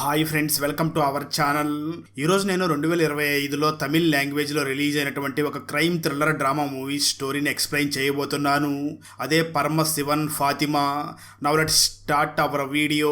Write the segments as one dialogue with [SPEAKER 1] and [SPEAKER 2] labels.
[SPEAKER 1] Hi friends welcome to our channel. ఈరోజు నేను రెండు వేల ఇరవై ఐదులో తమిళ్ లాంగ్వేజ్లో రిలీజ్ అయినటువంటి ఒక క్రైమ్ థ్రిల్లర్ డ్రామా మూవీ స్టోరీని ఎక్స్ప్లెయిన్ చేయబోతున్నాను. అదే Parama Sivan Fathima. Now let start our video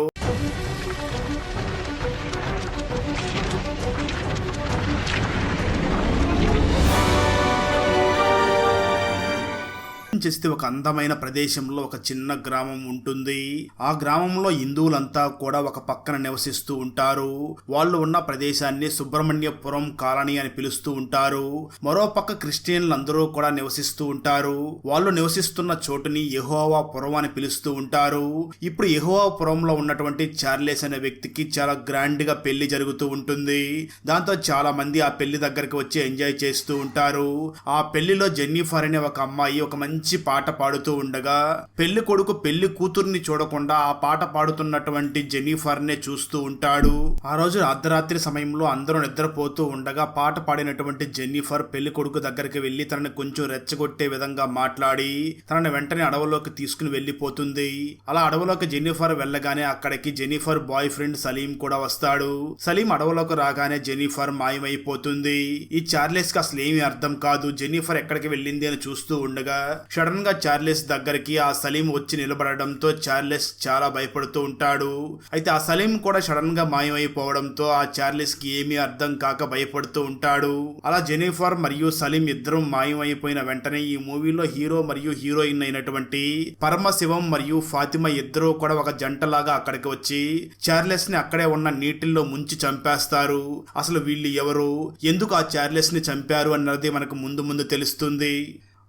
[SPEAKER 1] చేస్తే ఒక అందమైన ప్రదేశంలో ఒక చిన్న గ్రామం ఉంటుంది. ఆ గ్రామంలో హిందువులంతా కూడా ఒక పక్కన నివసిస్తూ ఉంటారు. వాళ్ళు ఉన్న ప్రదేశాన్ని సుబ్రహ్మణ్యపురం కాలనీ అని పిలుస్తూ ఉంటారు. మరో పక్క క్రిస్టియన్లు అందరూ కూడా నివసిస్తూ ఉంటారు. వాళ్ళు నివసిస్తున్న చోటుని యహోవా పురం అని పిలుస్తూ ఉంటారు. ఇప్పుడు యెహోవా పురంలో ఉన్నటువంటి చార్లెస్ అనే వ్యక్తికి చాలా గ్రాండ్గా పెళ్ళి జరుగుతూ ఉంటుంది. దాంతో చాలా మంది ఆ పెళ్ళి దగ్గరికి వచ్చి ఎంజాయ్ చేస్తూ ఉంటారు. ఆ పెళ్ళిలో జెన్నిఫర్ అనే ఒక అమ్మాయి ఒక మంచి మంచి పాట పాడుతూ ఉండగా పెళ్ళి కొడుకు పెళ్ళి కూతుర్ని చూడకుండా ఆ పాట పాడుతున్నటువంటి జెనీఫర్ నే చూస్తూ ఉంటాడు. ఆ రోజు అర్ధరాత్రి సమయంలో అందరూ నిద్రపోతూ ఉండగా పాట పాడినటువంటి జెన్నిఫర్ పెళ్ళి కొడుకు దగ్గరికి వెళ్ళి తనని కొంచెం రెచ్చగొట్టే విధంగా మాట్లాడి తనని వెంటనే అడవులోకి తీసుకుని వెళ్ళిపోతుంది అలా అడవులోకి జెన్నిఫర్ వెళ్ళగానే అక్కడికి జెన్నిఫర్ బాయ్ ఫ్రెండ్ సలీం కూడా వస్తాడు. సలీం అడవులోకి రాగానే జెన్నిఫర్ మాయమైపోతుంది. ఈ చార్లెస్కి అసలు ఏమీ అర్థం కాదు. జెన్నిఫర్ ఎక్కడికి వెళ్ళింది అని చూస్తూ ఉండగా సడన్గా చార్లెస్ దగ్గరికి ఆ సలీం వచ్చి నిలబడడంతో చార్లెస్ చాలా భయపడుతూ ఉంటాడు. అయితే ఆ సలీం కూడా సడన్గా మాయమైపోవడంతో ఆ చార్లెస్కి ఏమీ అర్థం కాక భయపడుతూ ఉంటాడు. అలా జెనిఫర్ మరియు సలీం ఇద్దరం మాయమైపోయిన వెంటనే ఈ మూవీలో హీరో మరియు హీరోయిన్ అయినటువంటి పరమశివం మరియు ఫాతిమా ఇద్దరూ కూడా ఒక జంటలాగా అక్కడికి వచ్చి చార్లెస్ని అక్కడే ఉన్న నీటిల్లో ముంచి చంపేస్తారు. అసలు వీళ్ళు ఎవరు? ఎందుకు ఆ చార్లెస్ని చంపారు అన్నది మనకు ముందు ముందు తెలుస్తుంది.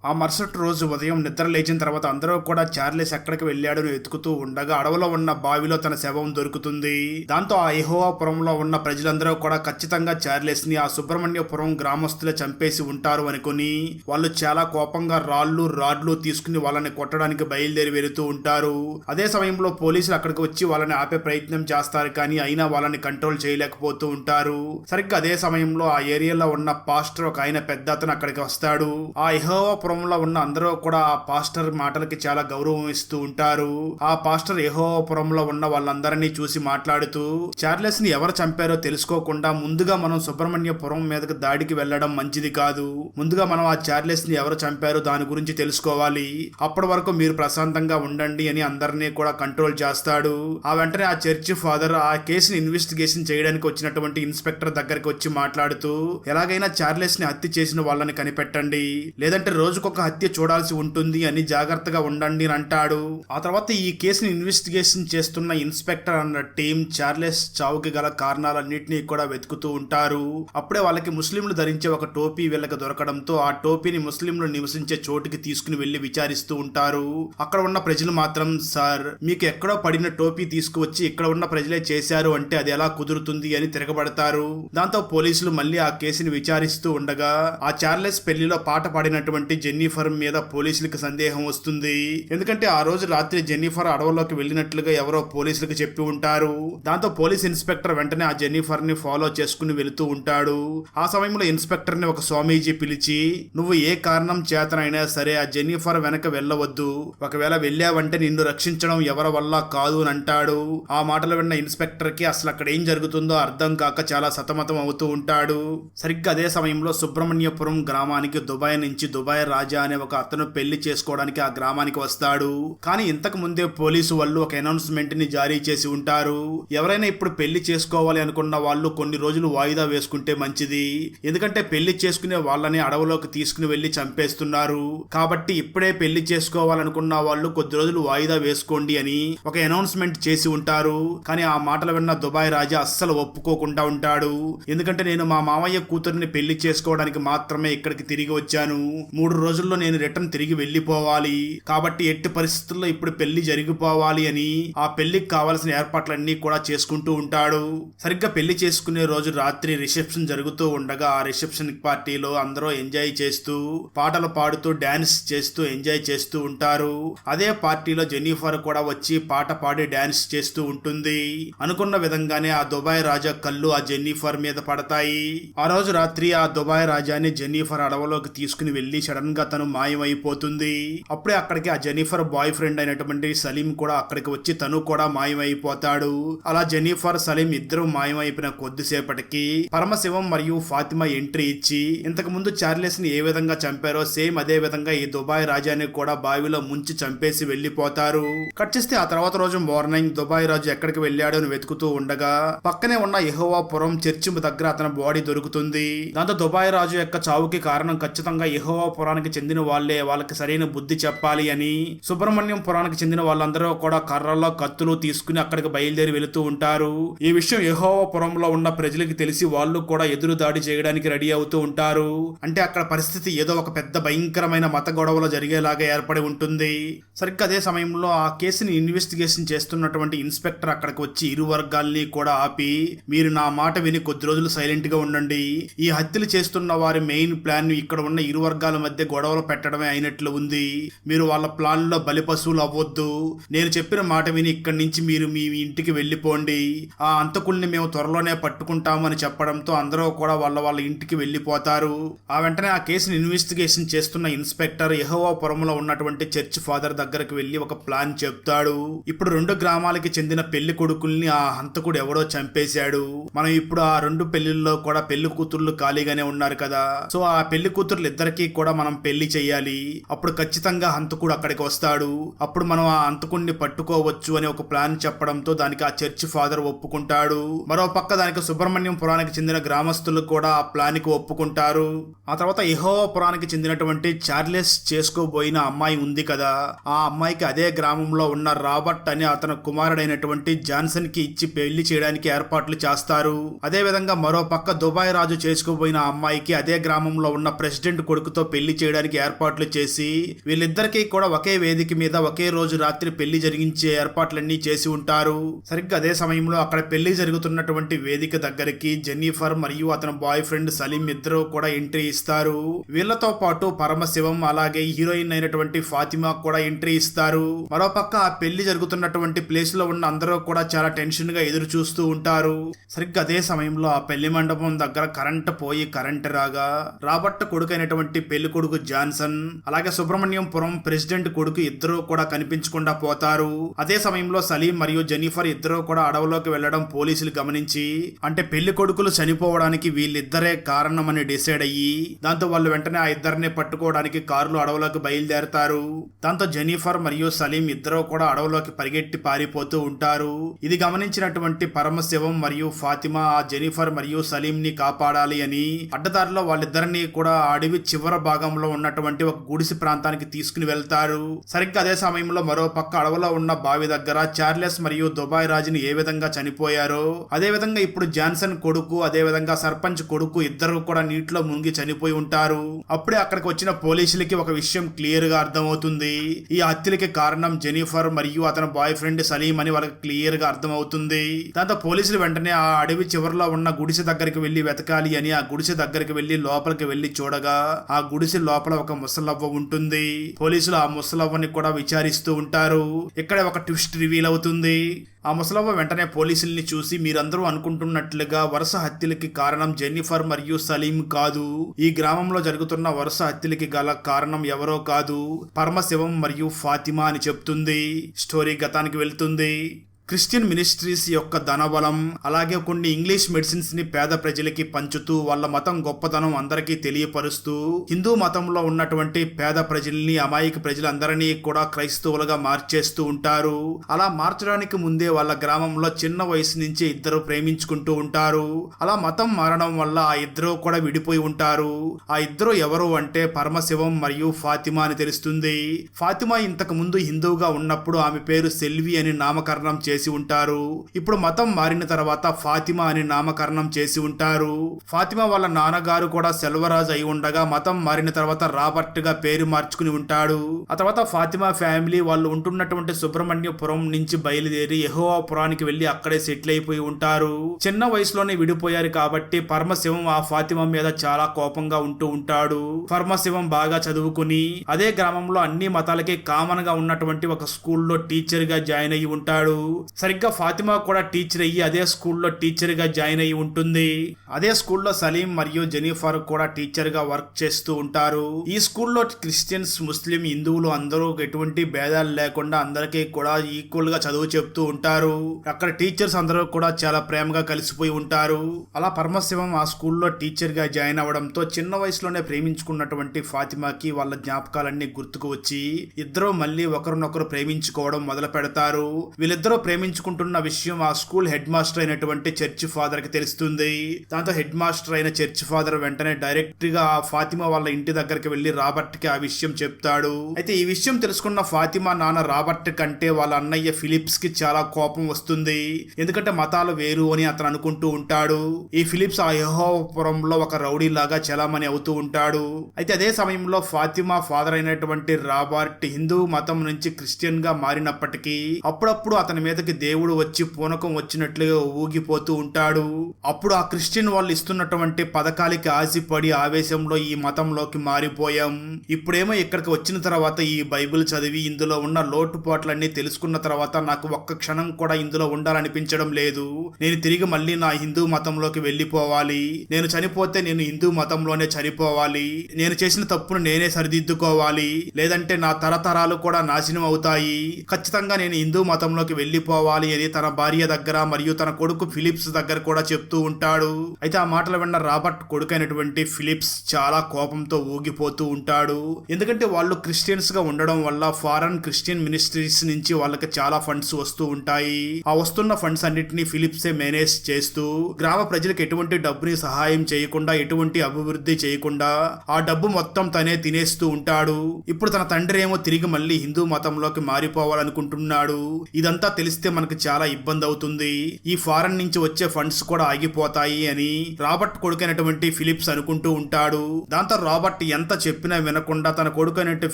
[SPEAKER 1] ఆ మరుసటి రోజు ఉదయం నిద్ర లేచిన తర్వాత అందరూ కూడా చార్లెస్ ఎక్కడికి వెళ్ళాడు వెతుకుతూ ఉండగా అడవిలో ఉన్న బావిలో తన శవం దొరుకుతుంది. దాంతో ఆ ఎహోవాపురంలో ఉన్న ప్రజలందరూ కూడా ఖచ్చితంగా చార్లెస్ని ఆ సుబ్రహ్మణ్యపురం గ్రామస్తులే చంపేసి ఉంటారు అనుకుని వాళ్ళు చాలా కోపంగా రాళ్ళు రాడ్లు తీసుకుని వాళ్ళని కొట్టడానికి బయలుదేరి వెళుతూ ఉంటారు. అదే సమయంలో పోలీసులు అక్కడికి వచ్చి వాళ్ళని ఆపే ప్రయత్నం చేస్తారు కానీ అయినా వాళ్ళని కంట్రోల్ చేయలేకపోతూ ఉంటారు. సరిగ్గా అదే సమయంలో ఆ ఏరియాలో ఉన్న పాస్టర్ ఒక ఆయన పెద్ద అతను అక్కడికి వస్తాడు. ఆ ఎహోవాపురం పురంలో ఉన్న అందరూ కూడా ఆ పాస్టర్ మాటలకి చాలా గౌరవం ఇస్తూ ఉంటారు. ఆ పాస్టర్ యహోపురంలో ఉన్న వాళ్ళందరినీ చూసి మాట్లాడుతూ చార్లెస్ని ఎవరు చంపారో తెలుసుకోకుండా ముందుగా మనం సుబ్రహ్మణ్యపురం మీదకి దాడికి వెళ్ళడం మంచిది కాదు. ముందుగా మనం ఆ చార్లెస్ని ఎవరు చంపారో దాని గురించి తెలుసుకోవాలి. అప్పటి వరకు మీరు ప్రశాంతంగా ఉండండి అని అందరినీ కూడా కంట్రోల్ చేస్తాడు. ఆ వెంటనే ఆ చర్చి ఫాదర్ ఆ కేసుని ఇన్వెస్టిగేషన్ చేయడానికి వచ్చినటువంటి ఇన్స్పెక్టర్ దగ్గరికి వచ్చి మాట్లాడుతూ ఎలాగైనా చార్లెస్ని హత్య చేసిన వాళ్ళని కనిపెట్టండి. లేదంటే రోజు రోజుకొక హత్య చూడాల్సి ఉంటుంది అని జాగ్రత్తగా ఉండండి అని అంటాడు. ఆ తర్వాత ఈ కేసుని ఇన్వెస్టిగేషన్ చేస్తున్న ఇన్స్పెక్టర్ అన్న టీం చార్లెస్ చావుకి గల కారణాలన్నింటినీ కూడా వెతుకుతూ ఉంటారు. అప్పుడే వాళ్ళకి ముస్లింలు ధరించే ఒక టోపీ వీళ్ళకి దొరకడంతో ఆ టోపీని ముస్లింలు నివసించే చోటుకి తీసుకుని వెళ్ళి విచారిస్తూ ఉంటారు. అక్కడ ఉన్న ప్రజలు మాత్రం సార్ మీకు ఎక్కడో పడిన టోపీ తీసుకువచ్చి ఇక్కడ ఉన్న ప్రజలే చేశారు అంటే అది ఎలా కుదురుతుంది? అని తిరగబడతారు. దాంతో పోలీసులు మళ్ళీ ఆ కేసుని విచారిస్తూ ఉండగా ఆ చార్లెస్ పెళ్ళిలో పాట పాడినటువంటి జెన్నిఫర్ మీద పోలీసులకు సందేహం వస్తుంది. ఎందుకంటే ఆ రోజు రాత్రి జెన్నిఫర్ అడవుల్లోకి వెళ్ళినట్లుగా ఎవరో పోలీసులకు చెప్పి ఉంటారు. దాంతో పోలీస్ ఇన్స్పెక్టర్ వెంటనే ఆ జెన్నిఫర్ని ఫాలో చేసుకుని వెళుతూ ఉంటాడు. ఆ సమయంలో ఇన్స్పెక్టర్ని ఒక స్వామీజీ పిలిచి నువ్వు ఏ కారణం చేతనైనా సరే ఆ జెన్నిఫర్ వెనక వెళ్ళవద్దు. ఒకవేళ వెళ్ళావంటే నిన్ను రక్షించడం ఎవరి వల్ల కాదు అని అంటాడు. ఆ మాటలు విన్న ఇన్స్పెక్టర్కి అసలు అక్కడ ఏం జరుగుతుందో అర్థం కాక చాలా సతమతం అవుతూ ఉంటాడు. సరిగ్గా అదే సమయంలో సుబ్రహ్మణ్యపురం గ్రామానికి దుబాయ్ నుంచి దుబాయ్ రాజా అనే ఒక అతను పెళ్ళి చేసుకోవడానికి ఆ గ్రామానికి వస్తాడు. కానీ ఇంతకు ముందే పోలీసు వాళ్ళు ఒక అనౌన్స్మెంట్ని జారీ చేసి ఉంటారు. ఎవరైనా ఇప్పుడు పెళ్ళి చేసుకోవాలి అనుకున్న వాళ్ళు కొన్ని రోజులు వాయిదా వేసుకుంటే మంచిది. ఎందుకంటే పెళ్ళి చేసుకునే వాళ్ళని అడవులోకి తీసుకుని వెళ్ళి చంపేస్తున్నారు. కాబట్టి ఇప్పుడే పెళ్ళి చేసుకోవాలనుకున్న వాళ్ళు కొద్ది రోజులు వాయిదా వేసుకోండి అని ఒక అనౌన్స్మెంట్ చేసి ఉంటారు. కానీ ఆ మాటలు విన్న దుబాయ్ రాజా అస్సలు ఒప్పుకోకుండా ఉంటాడు. ఎందుకంటే నేను మా మామయ్య కూతురిని పెళ్ళి చేసుకోవడానికి మాత్రమే ఇక్కడికి తిరిగి వచ్చాను. మూడు రోజుల్లో నేను రిటర్న్ తిరిగి వెళ్ళిపోవాలి. కాబట్టి ఎట్టి పరిస్థితుల్లో ఇప్పుడు పెళ్ళి జరిగిపోవాలి అని ఆ పెళ్ళికి కావాల్సిన ఏర్పాట్లన్నీ కూడా చేసుకుంటూ ఉంటాడు. సరిగ్గా పెళ్ళి చేసుకునే రోజు రాత్రి రిసెప్షన్ జరుగుతూ ఉండగా ఆ రిసెప్షన్ పార్టీలో అందరూ ఎంజాయ్ చేస్తూ పాటలు పాడుతూ డాన్స్ చేస్తూ ఎంజాయ్ చేస్తూ ఉంటారు. అదే పార్టీలో జెన్నిఫర్ కూడా వచ్చి పాట పాడి డాన్స్ చేస్తూ ఉంటుంది. అనుకున్న విధంగానే ఆ దుబాయ్ రాజా కళ్ళు ఆ జెన్నిఫర్ మీద పడతాయి. ఆ రోజు రాత్రి ఆ దుబాయ్ రాజాని జెన్నిఫర్ అడవిలోకి తీసుకుని వెళ్ళి సడన్ ఇంకా తను మాయమైపోతుంది. అప్పుడే అక్కడికి ఆ జెనిఫర్ బాయ్ ఫ్రెండ్ అయినటువంటి సలీం కూడా అక్కడికి వచ్చి తను కూడా మాయమైపోతాడు. అలా జెనిఫర్ సలీం ఇద్దరు మాయమైపోయిన కొద్దిసేపటికి పరమశివం మరియు ఫాతిమా ఎంట్రీ ఇచ్చి ఇంతకు ముందు చార్లెస్ని ఏ విధంగా చంపారో సేమ్ అదే విధంగా ఈ దుబాయ్ రాజాని కూడా బావిలో ముంచి చంపేసి వెళ్ళిపోతారు కట్ చేస్తే ఆ తర్వాత రోజు మార్నింగ్ దుబాయ్ రాజు ఎక్కడికి వెళ్ళాడు అని వెతుకుతూ ఉండగా పక్కనే ఉన్న యెహోవాపురం చర్చి దగ్గర అతని బాడీ దొరుకుతుంది. దాంతో దుబాయ్ రాజు యొక్క చావుకి కారణం ఖచ్చితంగా యెహోవాపురానికి చెందిన వాళ్ళే వాళ్ళకి సరైన బుద్ధి చెప్పాలి అని సుబ్రహ్మణ్యం పురానికి చెందిన వాళ్ళందరూ కూడా కర్రల్లో కత్తులు తీసుకుని అక్కడికి బయలుదేరి వెళుతూ ఉంటారు. ఈ విషయం యహోవపురంలో ఉన్న ప్రజలకు తెలిసి వాళ్ళు కూడా ఎదురు దాడి చేయడానికి రెడీ అవుతూ ఉంటారు. అంటే అక్కడ పరిస్థితి ఏదో ఒక పెద్ద భయంకరమైన మత గొడవలు జరిగేలాగా ఏర్పడి ఉంటుంది. సరిగ్గా అదే సమయంలో ఆ కేసుని ఇన్వెస్టిగేషన్ చేస్తున్నటువంటి ఇన్స్పెక్టర్ అక్కడికి వచ్చి ఇరు వర్గాల్ని కూడా ఆపి మీరు నా మాట విని కొద్ది రోజులు సైలెంట్గా ఉండండి. ఈ హత్యలు చేస్తున్న వారి మెయిన్ ప్లాన్ ఇక్కడ ఉన్న ఇరు వర్గాల మధ్య గొడవలు పెట్టడమే అయినట్లు ఉంది. మీరు వాళ్ళ ప్లాన్లో బలి పశువులు అవ్వద్దు. నేను చెప్పిన మాట విని ఇక్కడి నుంచి మీరు మీ ఇంటికి వెళ్ళిపోండి. ఆ అంతకుల్ని మేము త్వరలోనే పట్టుకుంటామని చెప్పడంతో అందరూ కూడా వాళ్ళ వాళ్ళ ఇంటికి వెళ్ళిపోతారు. ఆ వెంటనే ఆ కేసుని ఇన్వెస్టిగేషన్ చేస్తున్న ఇన్స్పెక్టర్ యహోవాపురంలో ఉన్నటువంటి చర్చ్ ఫాదర్ దగ్గరకు వెళ్ళి ఒక ప్లాన్ చెప్తాడు. ఇప్పుడు రెండు గ్రామాలకి చెందిన పెళ్ళి కొడుకుల్ని ఆ హంతకుడు ఎవడో చంపేశాడు. మనం ఇప్పుడు ఆ రెండు పెళ్ళిల్లో కూడా పెళ్ళి కూతుర్లు ఖాళీగానే ఉన్నారు కదా. సో ఆ పెళ్ళి కూతుర్లు ఇద్దరికి కూడా మనం పెళ్ళి చేయాలి. అప్పుడు ఖచ్చితంగా హంతకుడు అక్కడికి వస్తాడు. అప్పుడు మనం ఆ హంతకుడిని పట్టుకోవచ్చు అని ఒక ప్లాన్ చెప్పడంతో దానికి ఆ చర్చ్ ఫాదర్ ఒప్పుకుంటాడు. మరో పక్క దానికి సుబ్రహ్మణ్యం పురానికి చెందిన గ్రామస్తులు కూడా ఆ ప్లాన్కి ఒప్పుకుంటారు. ఆ తర్వాత యెహోవా పురానికి చెందినటువంటి చార్లెస్ చేసుకోబోయిన అమ్మాయి ఉంది కదా. ఆ అమ్మాయికి అదే గ్రామంలో ఉన్న రాబర్ట్ అనే అతని కుమారుడైనటువంటి జాన్సన్కి ఇచ్చి పెళ్ళి చేయడానికి ఏర్పాట్లు చేస్తారు. అదే విధంగా మరో పక్క దుబాయ్ రాజు చేసుకోబోయిన అమ్మాయికి అదే గ్రామంలో ఉన్న ప్రెసిడెంట్ కొడుకుతో పెళ్ళి చేయడానికి ఏర్పాట్లు చేసి వీళ్ళిద్దరికీ కూడా ఒకే వేదిక మీద ఒకే రోజు రాత్రి పెళ్ళి జరిగించే ఏర్పాట్లన్నీ చేసి ఉంటారు. సరిగ్గా అదే సమయంలో అక్కడ పెళ్ళి జరుగుతున్నటువంటి వేదిక దగ్గరికి జెన్నిఫర్ మరియు అతని బాయ్ ఫ్రెండ్ సలీం ఇద్దరు కూడా ఎంట్రీ ఇస్తారు. వీళ్ళతో పాటు పరమశివం అలాగే హీరోయిన్ అయినటువంటి ఫాతిమా కూడా ఎంట్రీ ఇస్తారు. మరోపక్క ఆ పెళ్ళి జరుగుతున్నటువంటి ప్లేస్లో ఉన్న అందరూ కూడా చాలా టెన్షన్గా ఎదురు చూస్తూ ఉంటారు. సరిగ్గా అదే సమయంలో ఆ పెళ్ళి మండపం దగ్గర కరెంట్ పోయి కరెంట్ రాగా రాబర్ట్ కొడుకైనటువంటి పెళ్ళి కొడుకు జాన్సన్ అలాగే సుబ్రహ్మణ్యంపురం ప్రెసిడెంట్ కొడుకు ఇద్దరు కూడా కనిపించకుండా పోతారు. అదే సమయంలో సలీం మరియు జెనిఫర్ ఇద్దరు కూడా అడవిలోకి వెళ్ళడం పోలీసులు గమనించి అంటే పెళ్ళి కొడుకులు చనిపోవడానికి వీళ్ళిద్దరే కారణమని డిసైడ్ అయ్యి దాంతో వాళ్ళు వెంటనే ఆ ఇద్దరిని పట్టుకోవడానికి కారులు అడవులోకి బయలుదేరతారు. దాంతో జెనిఫర్ మరియు సలీం ఇద్దరు కూడా అడవులోకి పరిగెట్టి పారిపోతూ ఉంటారు. ఇది గమనించినటువంటి పరమశివం మరియు ఫాతిమా ఆ జెనిఫర్ మరియు సలీం ని కాపాడాలి అని అడ్డదారిలో వాళ్ళిద్దరిని కూడా అడవి చివర భాగంలో ఉన్నటువంటి ఒక గుడిసి ప్రాంతానికి తీసుకుని వెళ్తారు. సరిగ్గా అదే సమయంలో మరో పక్క అడవిలో ఉన్న బావి దగ్గర చార్లెస్ మరియు దుబాయ్ రాజుని ఏ విధంగా చనిపోయారో అదే విధంగా ఇప్పుడు జాన్సన్ కొడుకు అదే విధంగా సర్పంచ్ కొడుకు ఇద్దరు కూడా నీటిలో మునిగి చనిపోయి ఉంటారు. అప్పుడే అక్కడికి వచ్చిన పోలీసులకి ఒక విషయం క్లియర్గా అర్థమవుతుంది. ఈ హత్యలకి కారణం జెనిఫర్ మరియు అతని బాయ్ ఫ్రెండ్ సలీం అని వాళ్ళకి క్లియర్గా అర్థమవుతుంది. దాంతో పోలీసులు వెంటనే ఆ అడవి చివరిలో ఉన్న గుడిసె దగ్గరికి వెళ్ళి వెతకాలి అని ఆ గుడిసె దగ్గరికి వెళ్ళి లోపలికి వెళ్ళి చూడగా ఆ గుడిసె లోపల ఒక ముసలవ్వ ఉంటుంది. పోలీసులు ఆ ముసలవ్వని కూడా విచారిస్తూ ఉంటారు. ఇక్కడ ఒక ట్విస్ట్ రివీల్ అవుతుంది. ఆ ముసలవ్వ వెంటనే పోలీసుల్ని చూసి మీరందరూ అనుకుంటున్నట్లుగా వరుస హత్యలకి కారణం జెన్నిఫర్ మరియు సలీం కాదు. ఈ గ్రామంలో జరుగుతున్న వరుస హత్యలకి గల కారణం ఎవరో కాదు. పరమశివం మరియు ఫాతిమా అని చెప్తుంది. స్టోరీ గతానికి వెళ్తుంది. క్రిస్టియన్ మినిస్ట్రీస్ యొక్క ధనబలం అలాగే కొన్ని ఇంగ్లీష్ మెడిసిన్స్ని పేద ప్రజలకి పంచుతూ వాళ్ళ మతం గొప్పతనం అందరికీ తెలియపరుస్తూ హిందూ మతంలో ఉన్నటువంటి పేద ప్రజల్ని అమాయక ప్రజలందరినీ కూడా క్రైస్తవులుగా మార్చేస్తూ ఉంటారు. అలా మార్చడానికి ముందే వాళ్ళ గ్రామంలో చిన్న వయసు నుంచి ఇద్దరు ప్రేమించుకుంటూ ఉంటారు. అలా మతం మారడం వల్ల ఆ ఇద్దరు కూడా విడిపోయి ఉంటారు. ఆ ఇద్దరు ఎవరు అంటే పరమశివం మరియు ఫాతిమా అని తెలుస్తుంది. ఫాతిమా ఇంతకు ముందు హిందువుగా ఉన్నప్పుడు ఆమె పేరు సెల్వి అని నామకరణం చేసి ఉంటారు. ఇప్పుడు మతం మారిన తర్వాత ఫాతిమా అని నామకరణం చేసి ఉంటారు. ఫాతిమా వాళ్ళ నాన్నగారు కూడా సెల్వరాజు అయి ఉండగా మతం మారిన తర్వాత రాబర్ట్గా పేరు మార్చుకుని ఉంటాడు. ఆ తర్వాత ఫాతిమా ఫ్యామిలీ వాళ్ళు ఉంటున్నటువంటి సుబ్రహ్మణ్యపురం నుంచి బయలుదేరి యహోవాపురానికి వెళ్ళి అక్కడే సెటిల్ అయిపోయి ఉంటారు. చిన్న వయసులోనే విడిపోయారు కాబట్టి పరమశివం ఆ ఫాతిమా మీద చాలా కోపంగా ఉంటూ ఉంటాడు. పరమశివం బాగా చదువుకుని అదే గ్రామంలో అన్ని మతాలకి కామన్గా ఉన్నటువంటి ఒక స్కూల్లో టీచర్గా జాయిన్ అయ్యి ఉంటాడు. సరిగ్గా ఫాతిమా కూడా టీచర్ అయ్యి అదే స్కూల్లో టీచర్గా జాయిన్ అయ్యి ఉంటుంది. అదే స్కూల్లో సలీం మరియు జెనీఫర్ కూడా టీచర్గా వర్క్ చేస్తూ ఉంటారు. ఈ స్కూల్లో క్రిస్టియన్స్ ముస్లిం హిందువులు అందరూ ఎటువంటి భేదాలు లేకుండా అందరికీ కూడా ఈక్వల్గా చదువు చెప్తూ ఉంటారు. అక్కడ టీచర్స్ అందరూ కూడా చాలా ప్రేమగా కలిసిపోయి ఉంటారు. అలా పరమశివం ఆ స్కూల్లో టీచర్గా జాయిన్ అవడంతో చిన్న వయసులోనే ప్రేమించుకున్నటువంటి ఫాతిమాకి వాళ్ళ జ్ఞాపకాలన్నీ గుర్తుకు వచ్చి ఇద్దరూ మళ్ళీ ఒకరినొకరు ప్రేమించుకోవడం మొదలు పెడతారు వీళ్ళిద్దరూ ప్రేమించుకుంటున్న విషయం ఆ స్కూల్ హెడ్ మాస్టర్ అయినటువంటి చర్చ్ ఫాదర్కి తెలుస్తుంది. దాంతో హెడ్ మాస్టర్ అయిన చర్చ్ ఫాదర్ వెంటనే డైరెక్ట్గా ఆ ఫాతిమా వాళ్ళ ఇంటి దగ్గరికి వెళ్ళి రాబర్ట్కి ఆ విషయం చెప్తాడు. అయితే ఈ విషయం తెలుసుకున్న ఫాతిమా నాన్న రాబర్ట్ కంటే వాళ్ళ అన్నయ్య ఫిలిప్స్కి చాలా కోపం వస్తుంది. ఎందుకంటే మతాలు వేరు అని అతను అనుకుంటూ ఉంటాడు. ఈ ఫిలిప్స్ ఆ యహోపురంలో ఒక రౌడీ లాగా చలామణి అవుతూ ఉంటాడు. అయితే అదే సమయంలో ఫాతిమా ఫాదర్ అయినటువంటి రాబర్ట్ హిందూ మతం నుంచి క్రిస్టియన్గా మారినప్పటికీ అప్పుడప్పుడు అతని మీద మీదకి దేవుడు వచ్చి పూనకం వచ్చినట్లుగా ఊగిపోతూ ఉంటాడు. అప్పుడు ఆ క్రిస్టియన్ వాళ్ళు ఇస్తున్నటువంటి పథకాలకి ఆశపడి ఆవేశంలో ఈ మతంలోకి మారిపోయాం. ఇప్పుడేమో ఇక్కడికి వచ్చిన తర్వాత ఈ బైబిల్ చదివి ఇందులో ఉన్న లోటుపాట్లన్నీ తెలుసుకున్న తర్వాత నాకు ఒక్క క్షణం కూడా ఇందులో ఉండాలనిపించడం లేదు. నేను తిరిగి మళ్ళీ నా హిందూ మతంలోకి వెళ్ళిపోవాలి. నేను చనిపోతే నేను హిందూ మతంలోనే చనిపోవాలి. నేను చేసిన తప్పును నేనే సరిదిద్దుకోవాలి. లేదంటే నా తరతరాలు కూడా నాశనం అవుతాయి. ఖచ్చితంగా నేను హిందూ మతంలోకి వెళ్ళిపో వెళ్ళిపోవాలి అని తన భార్య దగ్గర మరియు తన కొడుకు ఫిలిప్స్ దగ్గర కూడా చెప్తూ ఉంటాడు. అయితే ఆ మాటలు విన్న రాబర్ట్ కొడుకైనటువంటి ఫిలిప్స్ చాలా కోపంతో ఊగిపోతూ ఉంటాడు. ఎందుకంటే వాళ్ళు క్రిస్టియన్స్గా ఉండడం వల్ల ఫారెన్ క్రిస్టియన్ మినిస్ట్రీస్ నుంచి వాళ్ళకి చాలా ఫండ్స్ వస్తూ ఉంటాయి. ఆ వస్తున్న ఫండ్స్ అన్నిటిని ఫిలిప్సే మేనేజ్ చేస్తూ గ్రామ ప్రజలకు ఎటువంటి డబ్బుని సహాయం చేయకుండా ఎటువంటి అభివృద్ధి చేయకుండా ఆ డబ్బు మొత్తం తనే తినేస్తూ ఉంటాడు. ఇప్పుడు తన తండ్రి ఏమో తిరిగి మళ్ళీ హిందూ మతంలోకి మారిపోవాలనుకుంటున్నాడు. ఇదంతా తెలిసి తెలిస్తే మనకు చాలా ఇబ్బంది అవుతుంది. ఈ ఫారెన్ నుంచి వచ్చే ఫండ్స్ కూడా ఆగిపోతాయి అని రాబర్ట్ కొడుకైనటువంటి ఫిలిప్స్ అనుకుంటూ ఉంటాడు. దాంతో రాబర్ట్ ఎంత చెప్పినా వినకుండా తన కొడుకైనట్టు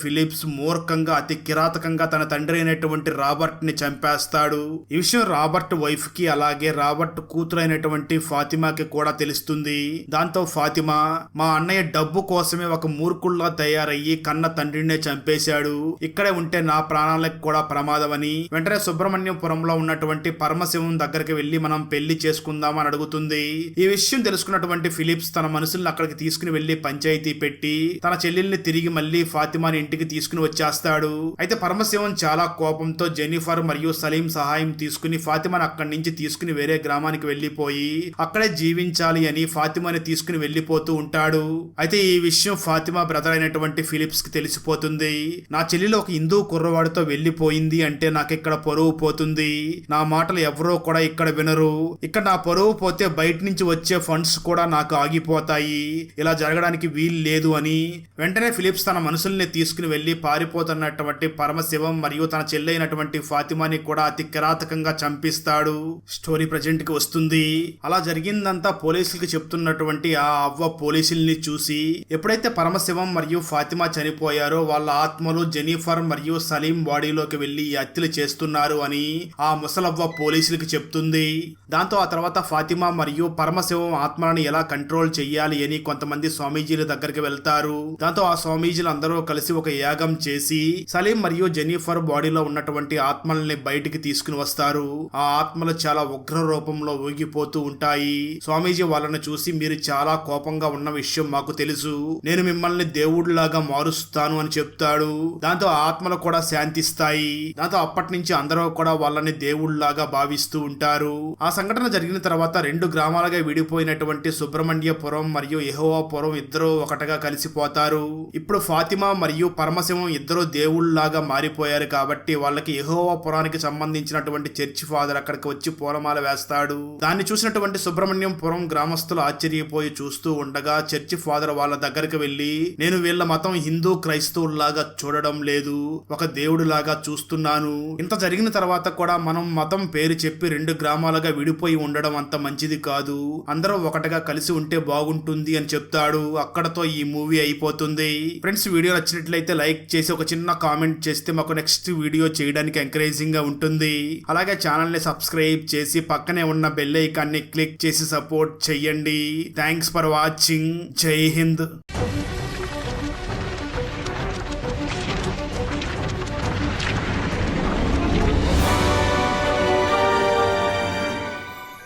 [SPEAKER 1] ఫిలిప్స్ మూర్ఖంగా అతి కిరాతకంగా తన తండ్రి అయినటువంటి రాబర్ట్ని చంపేస్తాడు. ఈ విషయం రాబర్ట్ వైఫ్కి అలాగే రాబర్ట్ కూతురు అయినటువంటి ఫాతిమాకి కూడా తెలుస్తుంది. దాంతో ఫాతిమా మా అన్నయ్య డబ్బు కోసమే ఒక మూర్ఖుల్లా తయారయ్యి కన్న తండ్రినే చంపేశాడు. ఇక్కడే ఉంటే నా ప్రాణాలకు కూడా ప్రమాదమని వెంటనే సుబ్రహ్మణ్యపురంలో ఉన్నటువంటి పరమశివం దగ్గరికి వెళ్ళి మనం పెళ్ళి చేసుకుందాం అని అడుగుతుంది. ఈ విషయం తెలుసుకున్నటువంటి ఫిలిప్స్ తన మనుషుల్ని అక్కడికి తీసుకుని వెళ్ళి పంచాయతీ పెట్టి తన చెల్లెల్ని తిరిగి మళ్ళీ ఫాతిమాని ఇంటికి తీసుకుని వచ్చేస్తాడు. అయితే పరమశివం చాలా కోపంతో జెనిఫర్ మరియు సలీం సహాయం తీసుకుని ఫాతిమాని అక్కడి నుంచి తీసుకుని వేరే గ్రామానికి వెళ్ళిపోయి అక్కడే జీవించాలి అని ఫాతిమాని తీసుకుని వెళ్ళిపోతూ ఉంటాడు. అయితే ఈ విషయం ఫాతిమా బ్రదర్ అయినటువంటి ఫిలిప్స్కి తెలిసిపోతుంది. నా చెల్లెలు ఒక హిందూ కుర్రవాడితో వెళ్ళిపోయింది అంటే నాకు ఇక్కడ పొరువు పోతుంది. నా మాటలు ఎవరో కూడా ఇక్కడ వినరు. ఇక్కడ నా పరువు పోతే బయట నుంచి వచ్చే ఫండ్స్ కూడా నాకు ఆగిపోతాయి. ఇలా జరగడానికి వీలు లేదు అని. వెంటనే ఫిలిప్స్ తన మనుషుల్ని తీసుకుని వెళ్ళి పారిపోతున్నటువంటి పరమశివం మరియు తన చెల్లైనటువంటి ఫాతిమాని కూడా అతి కిరాతకంగా చంపిస్తాడు. స్టోరీ ప్రజెంట్కి వస్తుంది. అలా జరిగిందంతా పోలీసులకి చెప్తున్నటువంటి ఆ అవ్వ పోలీసుల్ని చూసి ఎప్పుడైతే పరమశివం మరియు ఫాతిమా చనిపోయారో వాళ్ళ ఆత్మలు జెనీఫర్ మరియు సలీం బాడీలోకి వెళ్ళి హత్యలు చేస్తున్నారు అని ఆ ముసలవ్వ పోలీసులకి చెప్తుంది. దాంతో ఆ తర్వాత ఫాతిమా మరియు పరమశివం ఆత్మలను ఎలా కంట్రోల్ చెయ్యాలి అని కొంతమంది స్వామీజీల దగ్గరికి వెళ్తారు. దాంతో ఆ స్వామీజీలు అందరూ కలిసి ఒక యాగం చేసి సలీం మరియు జెనీఫర్ బాడీలో ఉన్నటువంటి ఆత్మల్ని బయటికి తీసుకుని వస్తారు. ఆ ఆత్మలు చాలా ఉగ్ర రూపంలో ఊగిపోతూ ఉంటాయి. స్వామీజీ వాళ్ళని చూసి మీరు చాలా కోపంగా ఉన్న విషయం మాకు తెలుసు. నేను మిమ్మల్ని దేవుడిలాగా మారుస్తాను అని చెప్తాడు. దాంతో ఆ ఆత్మలు కూడా శాంతిస్తాయి. దాంతో అప్పటి నుంచి అందరూ కూడా వాళ్ళని దేవుళ్ళాగా భావిస్తూ ఉంటారు. ఆ సంఘటన జరిగిన తర్వాత రెండు గ్రామాలుగా విడిపోయినటువంటి సుబ్రహ్మణ్యపురం మరియు యెహోవాపురం ఇద్దరు ఒకటగా కలిసిపోతారు. ఇప్పుడు ఫాతిమా మరియు పరమశివం ఇద్దరు దేవుళ్ళాగా మారిపోయారు కాబట్టి వాళ్ళకి యెహోవాపురానికి సంబంధించినటువంటి చర్చి ఫాదర్ అక్కడికి వచ్చి పూలమాల వేస్తాడు. దాన్ని చూసినటువంటి సుబ్రహ్మణ్యం పురం గ్రామస్తులు ఆశ్చర్యపోయి చూస్తూ ఉండగా చర్చి ఫాదర్ వాళ్ళ దగ్గరికి వెళ్ళి నేను వీళ్ళ మతం హిందూ క్రైస్తవుల్లాగా చూడడం లేదు. ఒక దేవుడు లాగా చూస్తున్నాను. ఇంత జరిగిన తర్వాత కూడా మనం మతం పేరు చెప్పి రెండు గ్రామాలుగా విడిపోయి ఉండడం అంత మంచిది కాదు. అందరూ ఒకటిగా కలిసి ఉంటే బాగుంటుంది అని చెప్తాడు. అక్కడతో ఈ మూవీ అయిపోతుంది. ఫ్రెండ్స్ వీడియో నచ్చినట్లయితే లైక్ చేసి ఒక చిన్న కామెంట్ చేస్తే మాకు నెక్స్ట్ వీడియో చేయడానికి ఎంకరేజింగ్గా ఉంటుంది. అలాగే ఛానల్ని సబ్స్క్రైబ్ చేసి పక్కనే ఉన్న బెల్ ఐకాన్ని క్లిక్ చేసి సపోర్ట్ చెయ్యండి. Thanks for watching. Jai Hind.